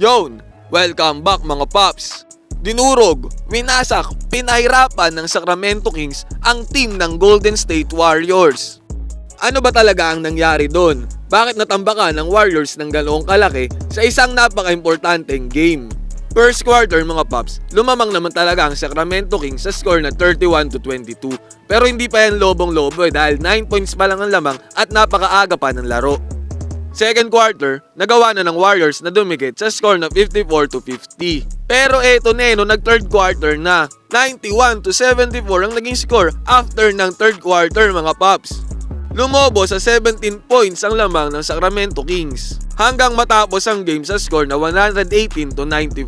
Yon, welcome back mga paps. Dinurog, winasak, pinahirapan ng Sacramento Kings ang team ng Golden State Warriors. Ano ba talaga ang nangyari doon? Bakit natambakan ng Warriors ng ganoong kalaki sa isang napaka-importanteng game? First quarter mga paps, lumamang naman talaga ang Sacramento Kings sa score na 31 to 22. Pero hindi pa yan lobong-lobo eh dahil 9 points pa lang ang lamang at napakaaga pa ng laro. Second quarter, nagawa na ng Warriors na dumikit sa score na 54 to 50. Pero eto neno, nag third quarter na. 91 to 74 ang naging score after ng third quarter mga paps. Lumobo sa 17 points ang lamang ng Sacramento Kings hanggang matapos ang game sa score na 118 to 94.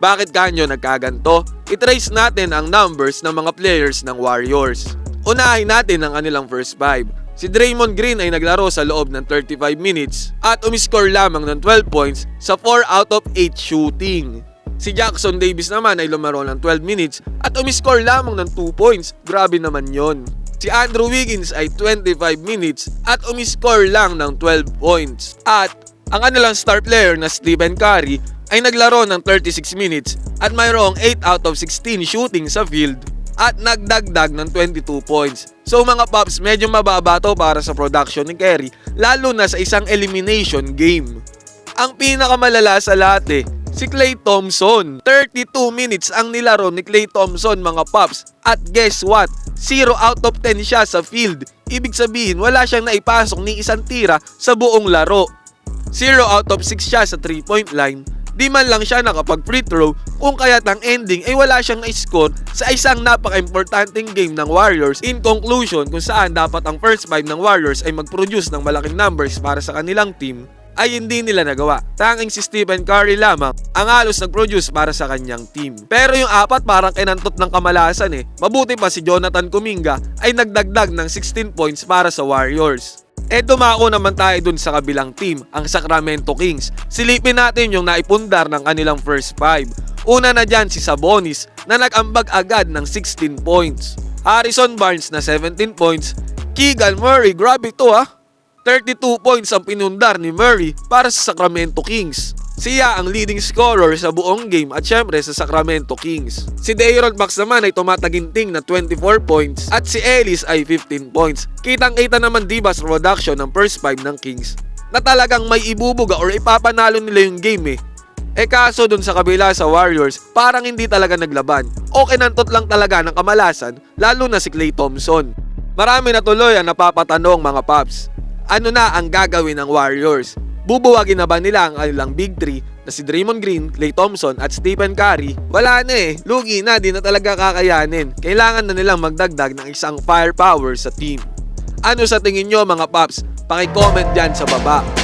Bakit kanyo nagkaganto? I-trace natin ang numbers ng mga players ng Warriors. Unahin natin ang kanilang first five. Si Draymond Green ay naglaro sa loob ng 35 minutes at umiscore lamang ng 12 points sa 4 out of 8 shooting. Si Jackson Davis naman ay lumaro ng 12 minutes at umiscore lamang ng 2 points. Grabe naman yon. Si Andrew Wiggins ay 25 minutes at umiscore lang ng 12 points. At ang kanilang star player na Stephen Curry ay naglaro ng 36 minutes at mayroong 8 out of 16 shooting sa field at nagdagdag ng 22 points. So mga Pops, medyo mababa to para sa production ni Kerry lalo na sa isang elimination game. Ang pinakamalala sa lahat eh, si Clay Thompson. 32 minutes ang nilaro ni Clay Thompson mga Pops. At guess what? 0 out of 10 siya sa field. Ibig sabihin, wala siyang naipasok ni isang tira sa buong laro. 0 out of 6 siya sa 3-point line. Di man lang siya nakapag free throw kung kaya't ang ending ay wala siyang na-score sa isang napaka-importanting game ng Warriors. In conclusion, kung saan dapat ang first five ng Warriors ay mag-produce ng malaking numbers para sa kanilang team, ay hindi nila nagawa. Tanging si Stephen Curry lamang ang halos nag-produce para sa kanyang team. Pero yung apat parang kinantot ng kamalasan eh. Mabuti pa si Jonathan Kuminga ay nagdagdag ng 16 points para sa Warriors. E dumako naman tayo dun sa kabilang team, ang Sacramento Kings. Silipin natin yung naipundar ng kanilang first five. Una na dyan si Sabonis na nag-ambag agad ng 16 points. Harrison Barnes na 17 points. Keegan Murray, grabe to ha. 32 points ang pinundar ni Murray para sa Sacramento Kings. Siya ang leading scorer sa buong game at syempre sa Sacramento Kings. Si Dayron Max naman ay tumataginting na 24 points at si Ellis ay 15 points. Kitang-kita naman diba sa production ng first five ng Kings na talagang may ibubuga or ipapanalo nila yung game eh. Eh kaso dun sa kabila sa Warriors, parang hindi talaga naglaban. O kinantot lang talaga ng kamalasan, lalo na si Klay Thompson. Marami na tuloy ang napapatanong mga paps. Ano na ang gagawin ng Warriors? Bubuwagin na ba nila ang kanilang big three na si Draymond Green, Klay Thompson at Stephen Curry? Wala na eh. Lugi na, di na talaga kakayanin. Kailangan na nilang magdagdag ng isang firepower sa team. Ano sa tingin nyo mga paps? Paki-comment dyan sa baba.